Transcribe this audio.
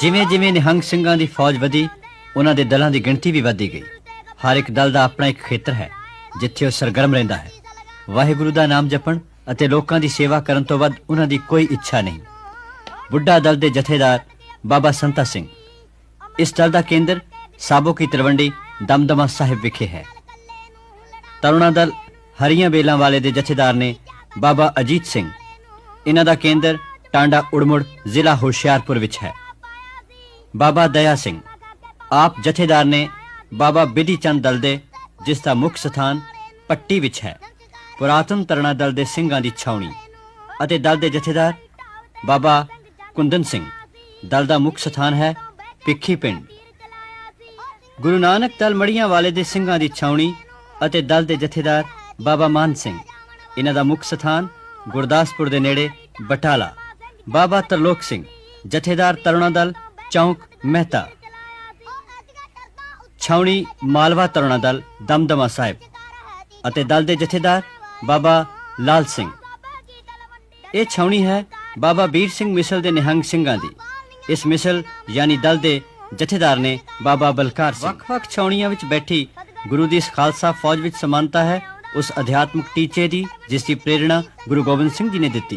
ਜਿਵੇਂ ਜਿਵੇਂ ਨਿਹੰਗ ਸਿੰਘਾਂ ਦੀ ਫੌਜ ਵਧੀ, ਉਹਨਾਂ ਦੇ ਦਲਾਂ ਦੀ ਗਿਣਤੀ ਵੀ ਵਧਦੀ ਗਈ। ਹਰ ਇੱਕ ਦਲ ਦਾ ਆਪਣਾ ਇੱਕ ਖੇਤਰ ਹੈ, ਜਿੱਥੇ ਉਹ ਸਰਗਰਮ ਰਹਿੰਦਾ ਹੈ। ਵਾਹਿਗੁਰੂ ਦਾ ਨਾਮ ਜਪਣ ਅਤੇ ਲੋਕਾਂ ਦੀ ਸੇਵਾ ਕਰਨ ਤੋਂ ਵੱਧ ਉਹਨਾਂ ਦੀ ਕੋਈ ਇੱਛਾ ਨਹੀਂ। ਬੁੱਢਾ ਦਲ ਦੇ ਜਥੇਦਾਰ ਬਾਬਾ ਸੰਤਾ ਸਿੰਘ। ਇਸ ਦਲ ਦਾ ਕੇਂਦਰ ਸਾਬੋ ਕੀ ਤਲਵੰਡੀ ਦਮਦਮਾ ਸਾਹਿਬ ਵਿਖੇ ਹੈ। ਤਰੁਣਾ ਦਲ ਹਰੀਆਂ ਬੇਲਾਂ ਵਾਲੇ ਦੇ ਜਥੇਦਾਰ ਨੇ ਬਾਬਾ ਅਜੀਤ ਸਿੰਘ। ਇਹਨਾਂ ਦਾ ਕੇਂਦਰ ਟਾਂਡਾ ਉੜਮੁੜ ਜ਼ਿਲ੍ਹਾ ਹੁਸ਼ਿਆਰਪੁਰ ਵਿੱਚ ਹੈ। ਬਾਬਾ ਦਇਆ ਸਿੰਘ। ਆਪ ਜਥੇਦਾਰ ਨੇ ਬਾਬਾ ਬਿਧੀ ਚੰਦ ਦਲ ਦੇ, ਜਿਸ ਦਾ ਮੁੱਖ ਸਥਾਨ ਪੱਟੀ ਵਿੱਚ ਹੈ, ਪੁਰਾਤਨ ਤਰਣਾ ਦਲ ਦੇ ਸਿੰਘਾਂ ਦੀ ਛਾਉਣੀ ਅਤੇ ਦਲ ਦੇ ਜਥੇਦਾਰ ਬਾਬਾ ਕੁੰਦਨ ਸਿੰਘ। ਦਲ ਦਾ ਮੁੱਖ ਸਥਾਨ ਹੈ ਪਿੱਖੀ ਪਿੰਡ। ਗੁਰੂ ਨਾਨਕ ਦਲ ਮੜੀਆਂ ਵਾਲੇ ਦੇ ਸਿੰਘਾਂ ਦੀ ਛਾਉਣੀ ਅਤੇ ਦਲ ਦੇ ਜਥੇਦਾਰ ਬਾਬਾ ਮਾਨ ਸਿੰਘ। ਇਹਨਾਂ ਦਾ ਮੁੱਖ ਸਥਾਨ ਗੁਰਦਾਸਪੁਰ ਦੇ ਨੇੜੇ ਬਟਾਲਾ। ਬਾਬਾ ਤਰਲੋਕ ਸਿੰਘ, ਜਥੇਦਾਰ ਤਰੁਣਾ ਦਲ ਚੌਂਕ ਮਹਿਤਾ। ਛਾਉਣੀ ਮਾਲਵਾ ਤਰੁਣਾ ਦਲ, ਦਮਦਮਾ ਸਾਹਿਬ ਅਤੇ ਦਲ ਦੇ ਜਥੇਦਾਰ ਬਾਬਾ ਲਾਲ ਸਿੰਘ। ਇਹ ਛਾਉਣੀ ਹੈ ਬਾਬਾ ਵੀਰ ਸਿੰਘ ਮਿਸਲ ਦੇ ਨਿਹੰਗ ਸਿੰਘਾਂ ਦੀ। ਇਸ ਮਿਸਲ ਯਾਨੀ ਦਲ ਦੇ ਜਥੇਦਾਰ ਨੇ ਬਾਬਾ ਬਲਕਾਰ ਸਿੰਘ। ਵੱਖ-ਵੱਖ ਛਾਉਣੀਆਂ ਵਿੱਚ ਬੈਠੀ ਗੁਰੂ ਦੀ ਇਸ ਖਾਲਸਾ ਫੌਜ ਵਿੱਚ ਸਮਾਨਤਾ ਹੈ, ਉਸ ਅਧਿਆਤਮਿਕ ਟੀਚੇ ਦੀ, ਜਿਸ ਦੀ ਪ੍ਰੇਰਣਾ ਗੁਰੂ ਗੋਬਿੰਦ ਸਿੰਘ ਜੀ ਨੇ ਦਿੱਤੀ।